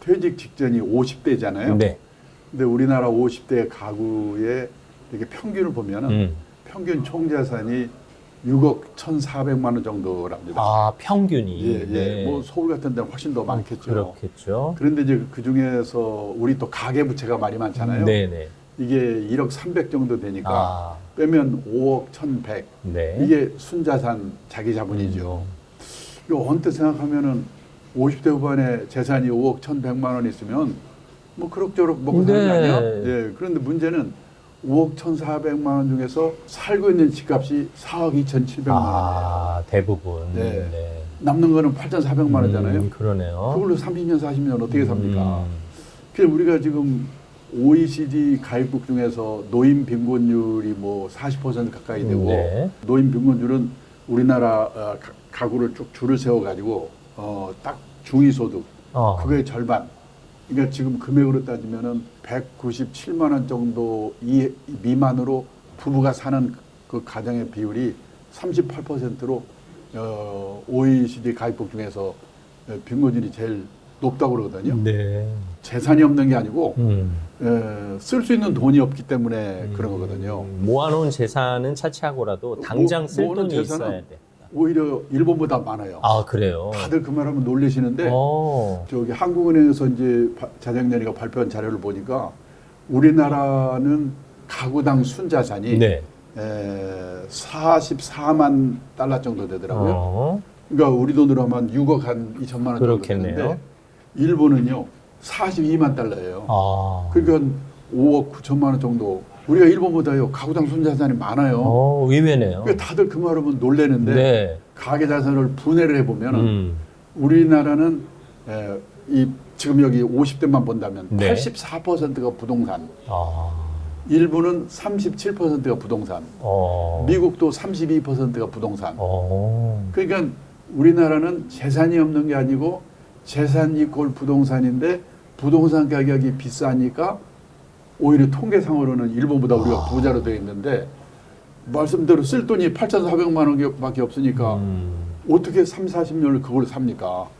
퇴직 직전이 50대잖아요. 네. 근데 우리나라 50대 가구의 이렇게 평균을 보면은 음. 평균 총자산이 6억 1,400만 원 정도랍니다. 아, 평균이. 예, 예. 네. 뭐 서울 같은 데는 훨씬 더 많겠죠. 그렇겠죠. 그런데 이제 그 중에서 우리 또 가계 부채가 많이 많잖아요. 네, 네. 이게 1억 300 정도 되니까 아, 빼면 5억 1,100. 네. 이게 순자산 자기 자본이죠. 이거 언뜻 생각하면은 50대 후반에 재산이 5억 1,100만 원 있으면 뭐 그럭저럭 먹고 사는 거 네. 아니야? 예. 그런데 문제는 5억 1,400만 원 중에서 살고 있는 집값이 4억 2,700만 원이에요. 아, 대부분. 네. 남는 거는 8,400만 원이잖아요. 음, 그러네요. 그걸로 30년, 40년 어떻게 삽니까? 음, 그래서 우리가 지금 OECD 가입국 중에서 노인 빈곤율이 뭐 40% 가까이 되고 네. 노인 빈곤율은 우리나라 어, 가- 가구를 쭉 줄을 세워 가지고 어, 딱 중위소득 어. 그거의 절반. 그러니까 지금 금액으로 따지면은 197만 원 정도 이 미만으로 부부가 사는 그 가정의 비율이 38%로 어, OECD 가입국 중에서 어, 빈곤율이 제일 높다고 그러거든요. 네. 재산이 없는 게 아니고 음. 쓸수 있는 돈이 없기 때문에 그런 거거든요. 음, 모아놓은 재산은 차치하고라도 당장 쓸 모으는 돈이 있어야 돼. 오히려 일본보다 많아요. 아, 그래요? 다들 그 말하면 놀라시는데 어. 저기 한국은행에서 이제 바- 자장년이가 발표한 자료를 보니까 우리나라는 가구당 순자산이 네. 에, 44만 달러 정도 되더라고요. 어. 그러니까 우리 돈으로 하면 6억 한 2천만 원 정도 그렇겠네요. 되는데 일본은요 42만 달러예요. 아. 그러니까 5억 9천만 원 정도. 우리가 일본보다요 가구당 순자산이 많아요. 어, 의외네요. 그러니까 다들 그 말하면 놀래는데 네. 가계 자산을 분해를 해보면 은 음. 우리나라는 에, 이 지금 여기 50대만 본다면 네. 84%가 부동산, 아. 일본은 37%가 부동산, 어. 미국도 32%가 부동산. 어. 그러니까 우리나라는 재산이 없는 게 아니고 재산 이꼴 부동산인데 부동산 가격이 비싸니까 오히려 통계상으로는 일본보다 우리가 아. 부자로 되어 있는데 말씀대로 쓸 돈이 8,400만 원밖에 없으니까 음. 어떻게 3, 40년을 그걸 삽니까?